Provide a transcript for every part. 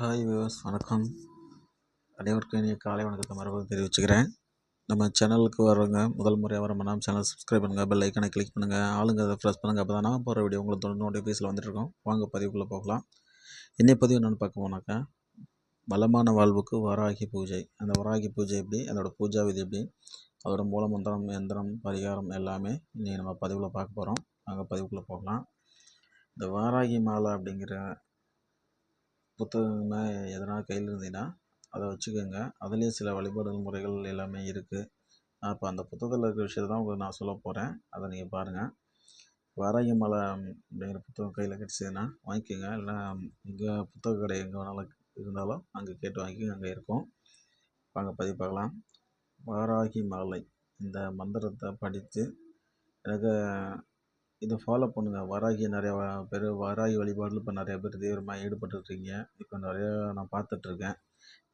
Hi viewers வணக்கம். அனைவருக்கும் இனிய காலை வணக்கத்தை மறுபடியும் தெரிவிச்சுக்கிறேன். நம்ம சேனலுக்கு வரவங்க முதல் முறையாக வர நம்ம சேனல் சப்ஸ்கிரைப் பண்ணுங்கள் பெல் ஐக்கனை கிளிக் பண்ணுங்கள் ஆளுங்க அதை ப்ரெஸ் பண்ணுங்கள் அப்போ தான் நான் போகிற வீடியோ உங்களுக்கு தொடர்ந்து நோட்டிஃபிகேஷன் வந்துட்டுருக்கோம். வாங்க பதிவுக்குள்ளே போகலாம். இன்னைய பதிவு என்னென்னு பார்க்க போனாக்கா பலமான வாழ்வுக்கு வராகி பூஜை. அந்த வராகி பூஜை எப்படி? அதோடய பூஜா விதி எப்படி? அதோட மூலமந்திரம் எந்திரம் பரிகாரம் எல்லாமே இன்றைக்கி நம்ம பதிவில் பார்க்க போகிறோம் வாங்க பதிவுக்குள்ளே போகலாம். இந்த வாராகி மாலை அப்படிங்கிற புத்தகமே எதனா கையில் இருந்தீங்கன்னா அதை வச்சுக்கோங்க. அதுலேயும் சில வழிபாடு முறைகள் எல்லாமே இருக்குது அப்போ அந்த புத்தகத்தில் இருக்கிற விஷயத்தை தான் உங்களுக்கு நான் சொல்ல போகிறேன் அதை நீங்கள் பாருங்கள் வாராகி மலை அப்படிங்கிற புத்தகம் கையில் கிடச்சிதுன்னா வாங்கிக்கோங்க. இல்லைனா எங்கே புத்தக கடை எங்கே வேணாலும் இருந்தாலும் அங்கே கேட்டு வாங்கிக்கோங்க அங்கே இருக்கும். வாங்க பதிவு பார்க்கலாம். வாராகி மாலை. இந்த மந்திரத்தை படித்து எனக்கு இதை ஃபாலோ பண்ணுங்கள் வராகி நிறையா பேர் வராகி வழிபாடில் இப்போ நிறைய பேர் தீவிரமாக ஈடுபட்டுருக்கீங்க. இப்போ நிறையா நான் பார்த்துட்ருக்கேன்.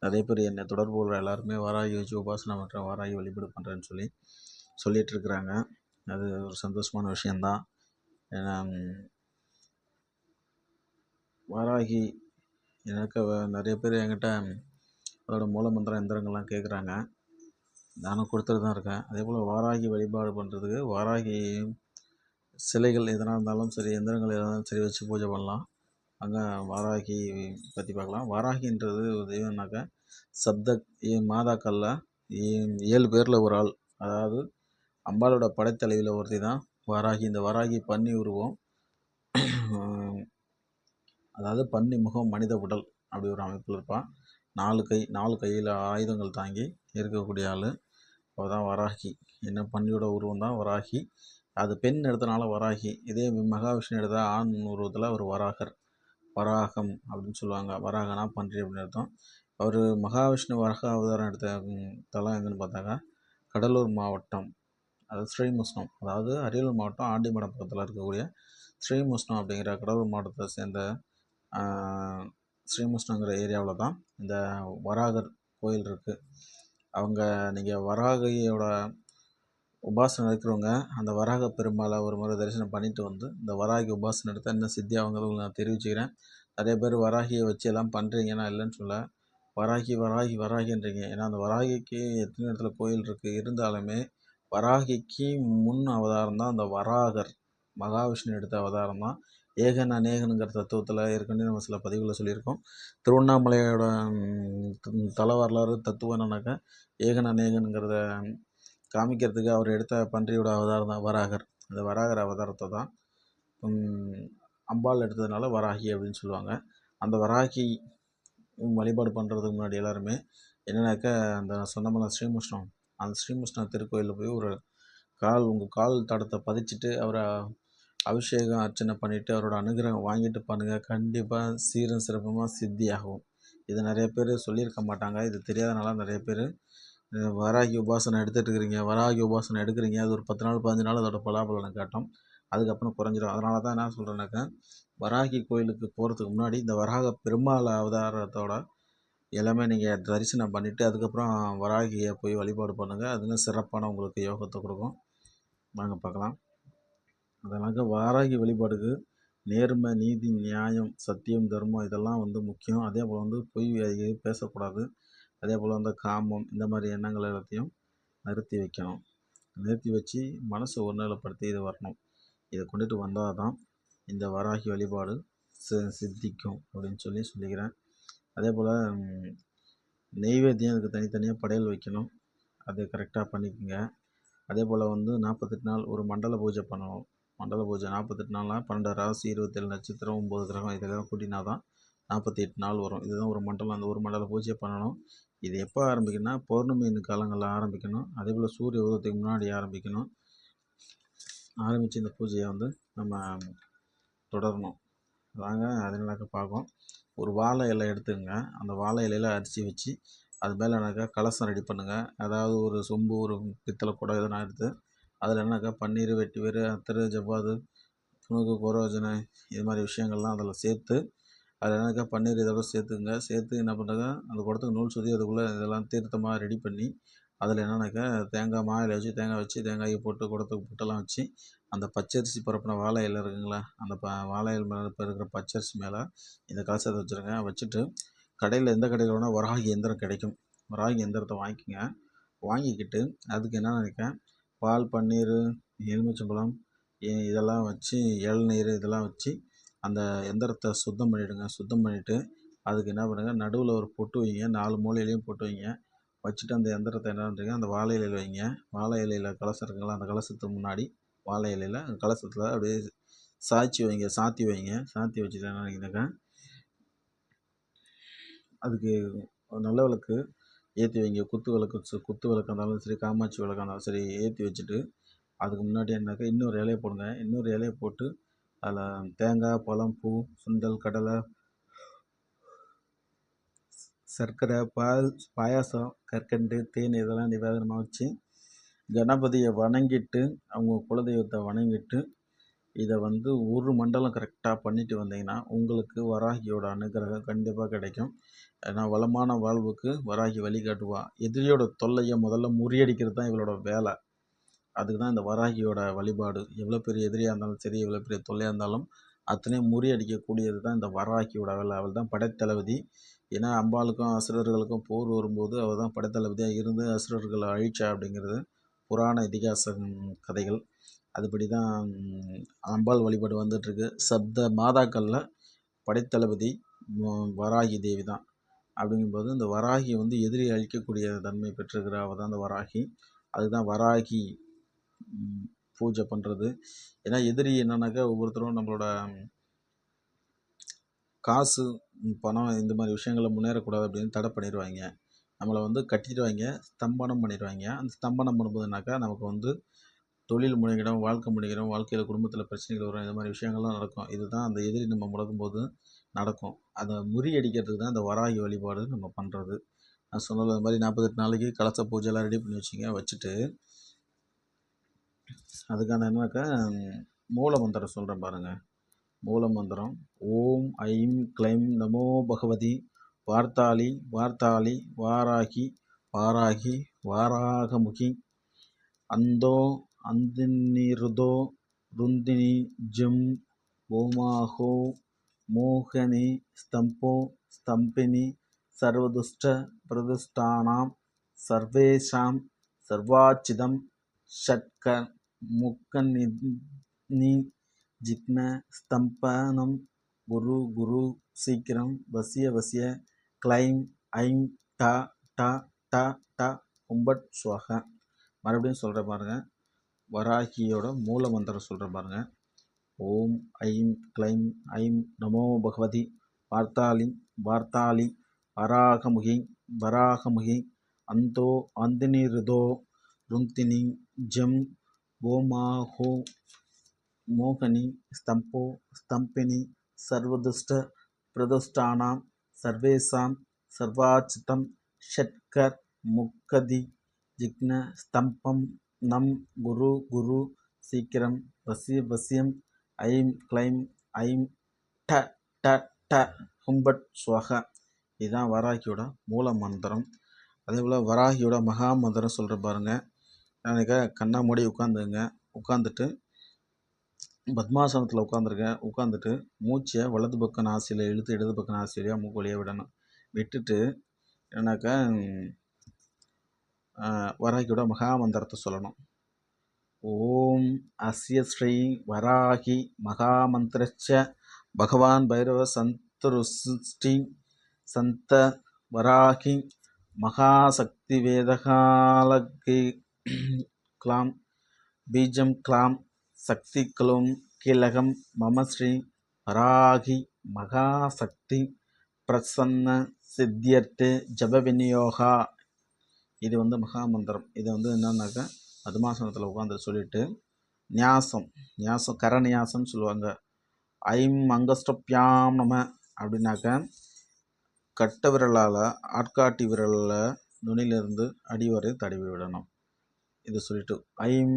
நிறைய பேர் என்னை தொடர்பு கொள்கிற எல்லாருமே வராகி வச்சு உபாசனை பண்ணுறேன் வராகி வழிபாடு பண்ணுறேன்னு சொல்லி சொல்லிகிட்ருக்குறாங்க அது ஒரு சந்தோஷமான விஷயந்தான் ஏன்னா வராகி எனக்கு நிறைய பேர் என்கிட்ட அதோட மூலமந்திரம் எந்திரங்கள்லாம் கேட்குறாங்க. நானும் கொடுத்துட்டு தான் இருக்கேன். அதே போல் வாராகி வழிபாடு பண்ணுறதுக்கு வாராகி சிலைகள் எதனா இருந்தாலும் சரி எந்திரங்கள் எதனா இருந்தாலும் சரி வச்சு பூஜை பண்ணலாம். அங்கே வாராகி பற்றி பார்க்கலாம். வாராகின்றது ஒரு தெய்வம்னாக்கா சப்த மாதாக்களில் ஏழு பேரில் ஒரு ஆள். அதாவது அம்பாலோட படைத்தலைவில் ஒருத்தி தான் வாராகி. இந்த வாராகி பன்னி உருவம் அதாவது பன்னி முகம் மனித உடல் அப்படி ஒரு அமைப்பில் இருப்பான் நாலு கை நாலு கையில் ஆயுதங்கள் தாங்கி இருக்கக்கூடிய ஆள். அவள் தான் வராகி. என்ன பன்னியோட உருவம் தான் வராகி. அது பெண் எடுத்தனால வராகி இதே மகாவிஷ்ணு எடுத்தால் ஆண் உருவத்தில் அவர் வராகர். வராகம் அப்படின்னு சொல்லுவாங்க. வராகனா பன்றி அப்படின்னு அர்த்தம். அவர் மகாவிஷ்ணு வராக அவதாரம் எடுத்த தலம் எங்கன்னு பார்த்தாக்கா கடலூர் மாவட்டம். அது ஸ்ரீமுஷ்ணம் அதாவது அரியலூர் மாவட்டம் ஆண்டிமடம் பக்கத்தில் இருக்கக்கூடிய ஸ்ரீமுஷ்ணம் அப்படிங்கிற கடலூர் மாவட்டத்தை சேர்ந்த ஸ்ரீமுஷ்ணங்கிற ஏரியாவில் தான் இந்த வராகர் கோயில் இருக்குது அவங்க நீங்கள் வராகையோட உபாசனை இருக்கிறவங்க அந்த வராக பெருமாளை ஒரு முறை தரிசனம் பண்ணிட்டு வந்து இந்த வராகி உபாசனை எடுத்தால் இன்னும் சித்தி ஆகுங்கிறது நான் தெரிவிச்சுக்கிறேன். நிறைய பேர் வராகியை வச்சு எல்லாம் பண்ணுறீங்க நான் இல்லைன்னு சொல்ல வராகி வராகி வராகின்றீங்க. ஏன்னா அந்த வராகிக்கு எத்தனை இடத்துல கோயில் இருக்குது இருந்தாலுமே வராகிக்கு முன் அவதாரம் தான் அந்த வராகர். மகாவிஷ்ணு எடுத்த அவதாரம் தான். ஏகன் அநேகனுங்கிற தத்துவத்தில் ஏற்கனவே நம்ம சில பதிவுகளில் சொல்லியிருக்கோம். திருவண்ணாமலையோட தல வரலாறு தத்துவம் என்னன்னாக்கா ஏகன் அநேகனுங்கிறத காமிக்கிறதுக்கு அவர் எடுத்த பன்றியோட அவதாரம் தான் வராகர். அந்த வராகர் அவதாரத்தை தான் அம்பாள் எடுத்ததுனால வராகி அப்படின்னு சொல்லுவாங்க. அந்த வராகி வழிபாடு பண்ணுறதுக்கு முன்னாடி எல்லாருமே என்னன்னாக்கா அந்த சொன்னமெல்லாம் ஸ்ரீமுஷ்ணம் அந்த ஸ்ரீமுஷ்ணம் திருக்கோயிலில் போய் ஒரு கால் உங்கள் கால் தடத்தை பதிச்சுட்டு அவரை அபிஷேகம் அர்ச்சனை பண்ணிவிட்டு அவரோட அனுகிரகம் வாங்கிட்டு பண்ணுங்கள் கண்டிப்பாக சீரும் சிறப்புமாக சித்தியாகும். இது நிறைய பேர் சொல்லியிருக்க மாட்டாங்க. இது தெரியாதனால நிறைய பேர் வராகி உபாசனை எடுத்துகிட்டு இருக்கிறீங்க வராகி உபாசனை எடுக்கிறீங்க அது ஒரு பத்து நாள் பதினஞ்சு நாள் அதோட பலாபலனை காட்டும். அதுக்கப்புறம் குறைஞ்சிரும். அதனால தான் என்ன சொல்கிறேன்னாக்கா வராகி கோயிலுக்கு போகிறதுக்கு முன்னாடி இந்த வராக பெருமாள் அவதாரத்தோட எல்லாமே நீங்கள் தரிசனம் பண்ணிவிட்டு அதுக்கப்புறம் வராகியை போய் வழிபாடு பண்ணுங்கள் அது சிறப்பான உங்களுக்கு யோகத்தை கொடுக்கும். நாங்கள் பார்க்கலாம். அதனால் வாராகி வழிபாடுக்கு நேர்மை நீதி நியாயம் சத்தியம் தர்மம் இதெல்லாம் வந்து முக்கியம். அதே போல் வந்து பொய் பேசக்கூடாது. அதே போல் அந்த காமம் இந்த மாதிரி எண்ணங்கள் எல்லாத்தையும் நிறுத்தி வைக்கணும். நிறுத்தி வச்சு மனசை ஒருநிலைப்படுத்தி இது வரணும். இதை கொண்டுட்டு வந்தால் தான் இந்த வராகி வழிபாடு சி சித்திக்கும் அப்படின்னு சொல்லி சொல்லிக்கிறேன். அதே போல் நெய்வேத்தியம் அதுக்கு தனித்தனியாக படையல் வைக்கணும். அது கரெக்டாக பண்ணிக்கோங்க. அதே போல் வந்து நாற்பத்தெட்டு நாள் ஒரு மண்டல பூஜை பண்ணணும். மண்டல பூஜை நாற்பத்தெட்டு நாளாக பன்னெண்டு ராசி இருபத்தேழு நட்சத்திரம் ஒம்பது கிரகம் இதெல்லாம் கூட்டினா தான் நாற்பத்தி எட்டு நாள் வரும். இதுதான் ஒரு மண்டலம். அந்த ஒரு மண்டல பூஜை பண்ணணும். இது எப்போ ஆரம்பிக்கணும்னா பௌர்ணமி காலங்களில் ஆரம்பிக்கணும். அதே போல் சூரிய உதயத்துக்கு முன்னாடி ஆரம்பிக்கணும். ஆரம்பித்து இந்த பூஜையை வந்து நம்ம தொடரணும். வாங்க அதனாக்க பார்க்கும் ஒரு வாழை இலை எடுத்துங்க அந்த வாழை இலையில் அரிசி வச்சு அது மேலே என்னக்கா கலசம் ரெடி பண்ணுங்கள் அதாவது ஒரு சொம்பு ஒரு பித்தளை குடம் எதனா எடுத்து அதில் என்னக்கா பன்னீர் வெட்டி வேறு அத்தர் ஜவ்வாது புனுகு கோரோஜனை இது மாதிரி விஷயங்கள்லாம் அதில் சேர்த்து அதில் என்னக்கா பன்னீர் இதோட சேர்த்துங்க. சேர்த்து என்ன பண்ணுறாங்க அந்த குடத்துக்கு நூல் சுற்றி அதுக்குள்ளே இதெல்லாம் தீர்த்தமாக ரெடி பண்ணி அதில் என்னென்னாக்கா தேங்காய் மாவில் வச்சு தேங்காய் வச்சு தேங்காயை போட்டு குடத்துக்கு புட்டெல்லாம் வச்சு அந்த பச்சரிசி பரப்பின வாழை இலை இருக்குங்களா அந்த ப வாழை இலை மேலே இப்போ இருக்கிற பச்சரிசி மேலே இந்த கலசத்தை வச்சுருங்க. வச்சுட்டு கடையில் எந்த கடையில் வேணால் வராகி எந்திரம் கிடைக்கும். வராகி எந்திரத்தை வாங்கிக்கோங்க. வாங்கிக்கிட்டு அதுக்கு என்ன நினைக்கிறேன்? பால் பன்னீர் எலுமிச்சம்பழம் இதெல்லாம் வச்சு இளநீர் இதெல்லாம் வச்சு அந்த எந்திரத்தை சுத்தம் பண்ணிவிடுங்க சுத்தம் பண்ணிவிட்டு அதுக்கு என்ன பண்ணுங்கள் நடுவில் ஒரு பொட்டு வைங்க நாலு மூலையிலையும் பொட்டு வைங்க. வச்சுட்டு அந்த எந்திரத்தை என்ன பண்ணுறீங்க அந்த வாழை இலையில் வைங்க. வாழை இலையில் கலசம் இருக்குங்களா அந்த கலசத்துக்கு முன்னாடி வாழை இலையில் அந்த கலசத்தில் அப்படியே சாய்ச்சி வைங்க சாத்தி வைங்க. சாத்தி வச்சுட்டு என்ன நினைக்கிறீங்கன்னாக்கா அதுக்கு நல்ல விளக்கு ஏற்றி வைங்க. குத்து விளக்கு சு- குத்து விளக்கு இருந்தாலும் சரி காமாட்சி விளக்கு இருந்தாலும் சரி ஏற்றி வச்சுட்டு அதுக்கு முன்னாடி என்னக்கா இன்னொரு இலையை போடுங்க. இன்னொரு இலையை போட்டு அதில் தேங்காய் பழம் பூ சுண்டல் கடலை சர்க்கரை பால் பாயாசம் கற்கண்டு தேன் இதெல்லாம் நிவேதனமாக வச்சு கணபதியை வணங்கிட்டு அவங்க குலதெய்வத்தை வணங்கிட்டு இதை வந்து ஒரு மண்டலம் கரெக்டாக பண்ணிட்டு வந்தீங்கன்னா உங்களுக்கு வராகியோட அனுகிரகம் கண்டிப்பாக கிடைக்கும். ஏன்னா வளமான வாழ்வுக்கு வராகி வழிகாட்டுவா. எதிரியோட தொல்லையை முதல்ல முறியடிக்கிறது தான் இவளோட வேலை. அதுக்கு தான் இந்த வராகியோட வழிபாடு. எவ்வளோ பெரிய எதிரியாக இருந்தாலும் சரி எவ்வளோ பெரிய தொல்லையாக இருந்தாலும் அத்தனையும் முறியடிக்கக்கூடியது தான் இந்த வராகியோட அவள் அவள் தான் படைத்தளபதி. ஏன்னா அம்பாளுக்கும் அசுரர்களுக்கும் போர் வரும்போது அவள் தான் படைத்தளபதியாக இருந்து அசுரர்களை அழிச்சா அப்படிங்கிறது புராண இதிகாச கதைகள். அதுபடி தான் அம்பாள் வழிபாடு வந்துட்டுருக்கு. சப்த மாதாக்களில் படைத்தளபதி வராகி தேவி தான். அப்படிங்கும்போது இந்த வராகி வந்து எதிரி அழிக்கக்கூடிய தன்மை பெற்றிருக்கிற அவள் தான் இந்த வராகி. அதுதான் வராகி பூஜை பண்ணுறது ஏன்னா எதிரி என்னன்னாக்கா ஒவ்வொருத்தரும் நம்மளோட காசு பணம் இந்த மாதிரி விஷயங்களை முன்னேறக்கூடாது அப்படின்னு தடை பண்ணிடுவாங்க. நம்மளை வந்து கட்டிடுவாங்க ஸ்தம்பனம் பண்ணிடுவாங்க. அந்த ஸ்தம்பனம் பண்ணும்போதுனாக்கா நமக்கு வந்து தொழில் முடங்கிடும் வாழ்க்கை முடங்கிடும் வாழ்க்கையில் குடும்பத்தில் பிரச்சனைகள் வரும் இந்த மாதிரி விஷயங்கள்லாம் நடக்கும். இதுதான் அந்த எதிரி நம்ம முடக்கும்போது நடக்கும். அதை முறியடிக்கிறதுக்கு தான் அந்த வராகி வழிபாடு நம்ம பண்ணுறது நான் சொன்னது அது மாதிரி நாற்பத்தெட்டு நாளைக்கு கலச பூஜைலாம் ரெடி பண்ணி வச்சிங்க வச்சுட்டு அதுக்கான என்னன்னாக்கா மூல மந்திரம் சொல்கிறேன் பாருங்கள் மூல மந்திரம். ஓம் ஐம் கிளைம் நமோ பகவதி. வார்த்தாளி வார்த்தாளி வாராகி வாராகி வாராகமுகி. அந்தோ அந்தினிருதோ ருந்தினி ஜம் ஓமாஹோ மோகனி ஸ்தம்போ ஸ்தம்பினி சர்வதுஷ்ட பிரதுஷ்டானாம் சர்வேஷாம் சர்வாச்சிதம் ஷட்க முக்கநி ஜிக்ன ஸ்தம்பனம் குரு குரு சீக்கிரம் வசிய வசிய க்ளைம் ஐம் ட ட ட ட கும்பட் ஸ்வக மறுபடியும் சொல்கிற பாருங்க வராகியோட மூல மந்திரம் சொல்கிற பாருங்கள் ஓம் ஐம் க்ளைம் ஐம் நமோ பகவதி வார்த்தாளி வார்த்தாளி வராகமுகி வராகமுகி அந்தோ அந்தினிருதோ ருந்தினி ஜம் ஓமாஹோ மோகனி ஸ்தம்போ ஸ்தம்பினி சர்வதுஷ்ட பிரதுஷ்டானாம் சர்வேஷாம் சர்வாச்சிதம் ஷட்கர் முக்கதி ஜிக்ன ஸ்தம்பம் நம் குரு குரு சீக்கிரம் வசிய வசியம் ஐம் க்ளைம் ஐம் ட ட ட ஹும்பட் ஸ்வக இதுதான் வராகியோட மூல மந்திரம் அதே போல் வராகியோட மகா மந்திரம் சொல்கிற பாருங்கள் நினைக்க கண்ணா மூடி உட்காந்துங்க உட்காந்துட்டு பத்மாசனத்தில் உட்காந்துருக்கேன் உட்காந்துட்டு மூச்சை வலது பக்க நாசியில் இழுத்து இடது பக்க நாசி வழியாக மூக்கு வழியாக விடணும். விட்டுட்டு என்னக்கா வராகியோட மகா மந்திரத்தை சொல்லணும். ஓம் அஸ்ய ஸ்ரீ வராகி மகாமந்திரச்ச பகவான் பைரவ சந்தருஷ்டி சந்த வராகி மகாசக்தி வேதகாலகி க்ளாம் பீஜம் க்ளாம் சக்தி க்ளோம் கீலகம் மம ஸ்ரீ வராகி மகாசக்தி பிரசன்ன சித்தியர்த்து ஜப விநியோகா இது வந்து மகாமந்திரம். இது வந்து என்னன்னாக்கா பத்மாசனத்தில் உட்காந்து சொல்லிட்டு நியாசம். நியாசம் கரநியாசம்னு சொல்லுவாங்க. ஐம் அங்கஸ்டப்யாம் நம அப்படின்னாக்க கட்ட விரலால் ஆட்காட்டி விரலில் நுனியிலிருந்து அடி வரை தடவி விடணும். இது சொல்லிட்டு ஐம்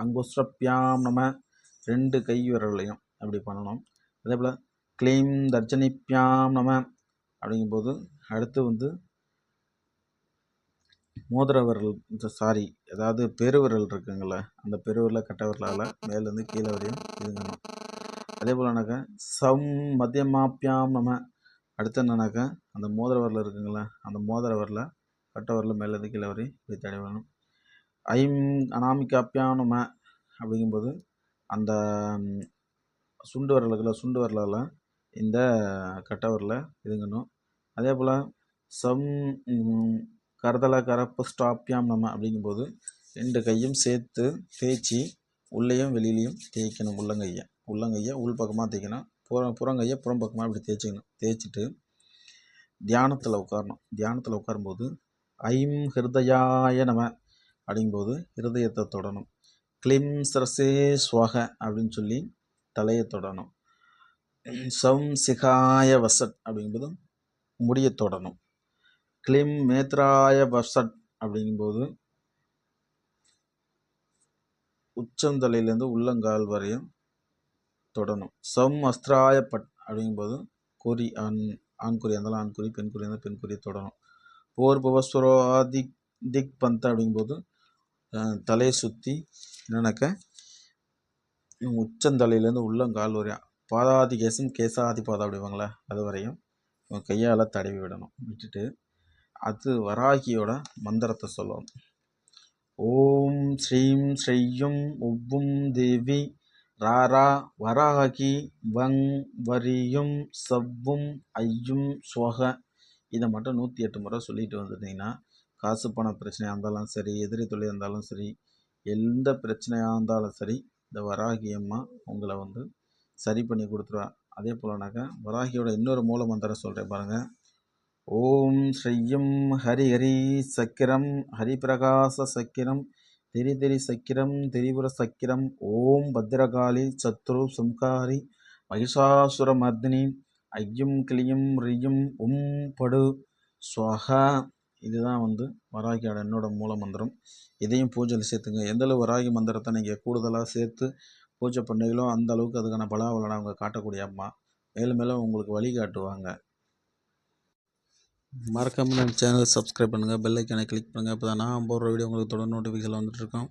அங்குஸ்ரப்யாம் நம்ம ரெண்டு கை விரல்லையும் அப்படி பண்ணணும். அதே போல் க்ளீம் தர்ஜனிப்யாம் நம அப்படிங்கும்போது அடுத்து வந்து மோதிர விரல் சாரி அதாவது பெருவிரல் இருக்குங்கள அந்த பெருவிரலை கட்ட விரலால் மேலேருந்து கீழே வரையும் இதுங்கணும் அதே போலனாக்கா சம் மத்தியமாப்பியாம் நம்ம அடுத்து என்னன்னாக்கா அந்த மோதிர விரல் இருக்குங்களா அந்த மோதிர விரல கட்ட விரல மேலேருந்து கீழே வரையும் இப்படி தடை விடணும் ஐம் நம்ம அப்படிங்கும்போது அந்த சுண்டு விரல் இருக்குல்ல சுண்டு விரலால் இந்த கட்டை விரல இதுங்கணும் அதே போல் சம் கரதல கரப்பு ஸ்டாப்பியாம் நம்ம அப்படிங்கும்போது ரெண்டு கையும் சேர்த்து தேய்ச்சி உள்ளேயும் வெளியிலையும் தேய்க்கணும் உள்ளங்கையை. உள்ளங்கையை உள் பக்கமாக தேய்க்கணும். புற புறங்கையை புறம் பக்கமாக இப்படி தேய்ச்சிக்கணும். தேய்ச்சிட்டு தியானத்தில் உட்காரணும். தியானத்தில் உட்காரும்போது ஐம் ஹிருதயாய நம்ம அப்படிங்கும்போது ஹிருதயத்தை தொடணும். கிளிம் சரசே ஸ்வக அப்படின்னு சொல்லி தலையை தொடணும். சம் சிகாய வசட் அப்படிங்கும்போது முடியை தொடணும். கிளிம் மேத்ராய வசட் அப்படிங்கும்போது உச்சந்தலையிலேருந்து உள்ளங்கால் வரையும் தொடணும். சம் அஸ்திராய பட் அப்படிங்கும்போது குறி ஆண் ஆண்குறி இருந்தாலும் ஆண்குறி பெண்குறி இருந்தால் பெண் தொடணும். போர் புவஸ்வரோ திக் திக் பந்த அப்படிங்கும்போது தலையை சுற்றி என்னன்னாக்க உச்சந்தலையிலேருந்து உள்ளங்கால் வரையும் பாதாதி கேசம் கேசாதி பாதா அப்படிவாங்களே அது வரையும் கையால் தடவி விடணும். விட்டுட்டு அது வராகியோட மந்திரத்தை சொல்லணும். ஓம் ஸ்ரீம் ஸ்ரீயும் உவ்வும் தேவி ராரா வராகி வங் வரியும் சவ்வும் ஐயும் சோக. இதை மட்டும் நூற்றி எட்டு முறை சொல்லிட்டு வந்துட்டிங்கன்னா காசு பண பிரச்சனையாக இருந்தாலும் சரி எதிரி தொழில் இருந்தாலும் சரி எந்த பிரச்சனையாக இருந்தாலும் சரி இந்த வராகி அம்மா உங்களை வந்து சரி பண்ணி கொடுத்துருவா. அதே போலனாக்கா வராகியோட இன்னொரு மூல மந்திரம் சொல்கிறேன் பாருங்கள் ஓம் ஸ்ரீயம் ஹரி ஹரி சக்கிரம் ஹரிபிரகாச சக்கிரம் திரி திரி சக்கிரம் திரிபுர சக்கிரம் ஓம் பத்ரகாளி சத்ரு சம்காரி மகிஷாசுர மர்தினி ஐயும் கிளியும் ரியும் உம் படு ஸ்வஹா. இதுதான் வந்து வராகியோட என்னோடய மூல மந்திரம். இதையும் பூஜையில் சேர்த்துங்க எந்தளவு வராகி மந்திரத்தை நீங்கள் கூடுதலாக சேர்த்து பூஜை பண்ணீங்களோ அந்த அளவுக்கு அதுக்கான பலாபலனை அவங்க காட்டக்கூடிய அம்மா. மேலும் மேலும் உங்களுக்கு வழிகாட்டுவாங்க மறக்காமல் நம்ம சேனலை சப்ஸ்கிரைப் பண்ணுங்கள் பெல் ஐக்கானை கிளிக் பண்ணுங்கள் அப்போ தான் நான் போடுற வீடியோ உங்களுக்கு தொடர் நோட்டிஃபிகேஷன் வந்துட்டுருக்கோம்